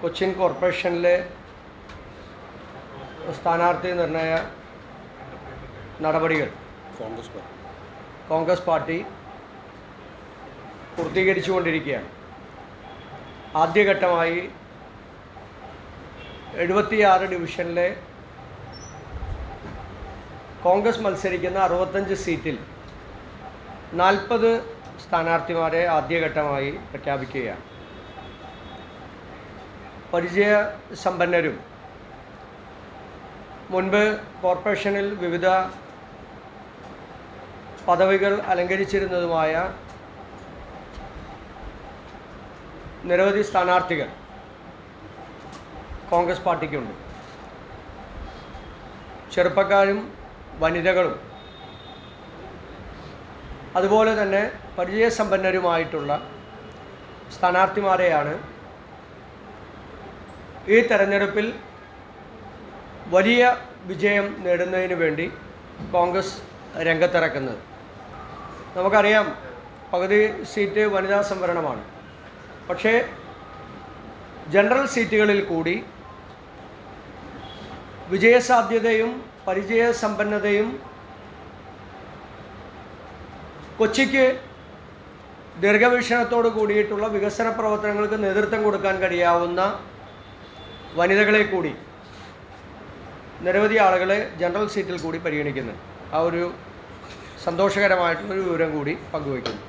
കൊച്ചിൻ കോർപ്പറേഷനിലെ സ്ഥാനാർത്ഥി നിർണയ നടപടികൾ. കോൺഗ്രസ് പാർട്ടി. കോൺഗ്രസ് പാർട്ടി പൂർത്തീകരിച്ചുകൊണ്ടിരിക്കുകയാണ്. ആദ്യഘട്ടമായി എഴുപത്തിയാറ് ഡിവിഷനിലെ കോൺഗ്രസ് മത്സരിക്കുന്ന അറുപത്തഞ്ച് സീറ്റിൽ നാൽപ്പത് സ്ഥാനാർത്ഥിമാരെ ആദ്യഘട്ടമായി പ്രഖ്യാപിക്കുകയാണ്. പരിചയ സമ്പന്നരും മുൻപ് കോർപ്പറേഷനിൽ വിവിധ പദവികൾ അലങ്കരിച്ചിരുന്നതുമായ നിരവധി സ്ഥാനാർത്ഥികൾ കോൺഗ്രസ് പാർട്ടിക്കുണ്ട്. ചെറുപ്പക്കാരും വനിതകളും. അതുപോലെ തന്നെ പരിചയസമ്പന്നരുമായിട്ടുള്ള സ്ഥാനാർത്ഥിമാരെയാണ് ഈ തെരഞ്ഞെടുപ്പിൽ വലിയ വിജയം നേടുന്നതിന് വേണ്ടി കോൺഗ്രസ് രംഗത്തിറക്കുന്നത്. നമുക്കറിയാം പകുതി സീറ്റ് വനിതാ സംവരണമാണ്. പക്ഷേ ജനറൽ സീറ്റുകളിൽ കൂടി വിജയസാധ്യതയും പരിചയസമ്പന്നതയും കൊച്ചിക്ക് ദീർഘവീക്ഷണത്തോട് കൂടിയിട്ടുള്ള വികസന പ്രവർത്തനങ്ങൾക്ക് നേതൃത്വം കൊടുക്കാൻ കഴിയാവുന്ന വനിതകളെ കൂടി നിരവധി ആളുകളെ ജനറൽ സീറ്റിൽ കൂടി പരിഗണിക്കുന്നു. ആ ഒരു സന്തോഷകരമായിട്ടുള്ളൊരു വിവരം കൂടി പങ്കുവയ്ക്കുന്നു.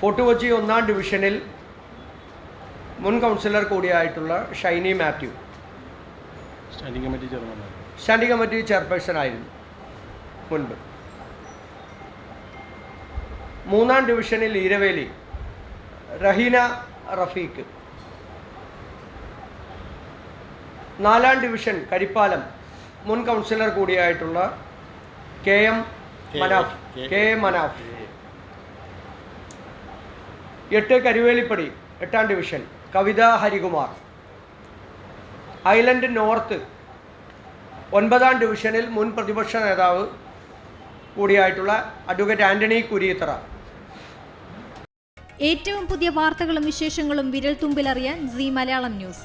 ഫോർട്ട് കൊച്ചി ഒന്നാം ഡിവിഷനിൽ മുൻ councillor കൂടിയായിട്ടുള്ള Shiny Mathew. Standing committee chairman standing committee chairperson ആയിരുന്നു മുൻപ്. മൂന്നാം ഡിവിഷനിൽ ഈരവേലി റഹീന റഫീഖ്. നാലാം ഡിവിഷൻ കരിപ്പാലം മുൻ councillor കൂടിയായിട്ടുള്ള K M Manaf. K M Manaf. എട്ട് കരുവേലിപ്പടി എട്ടാം division Kavitha Harikumar. Island North ഒൻപതാം ഡിവിഷനിൽ മുൻ പ്രതിപക്ഷ നേതാവ് കൂടിയായിട്ടുള്ള അഡ്വക്കേറ്റ് ആന്റണി കുരിയത്തറ. ഏറ്റവും പുതിയ വാർത്തകളും വിശേഷങ്ങളും വിരൽ തുമ്പിലറിയാൻ സി മലയാളം ന്യൂസ്.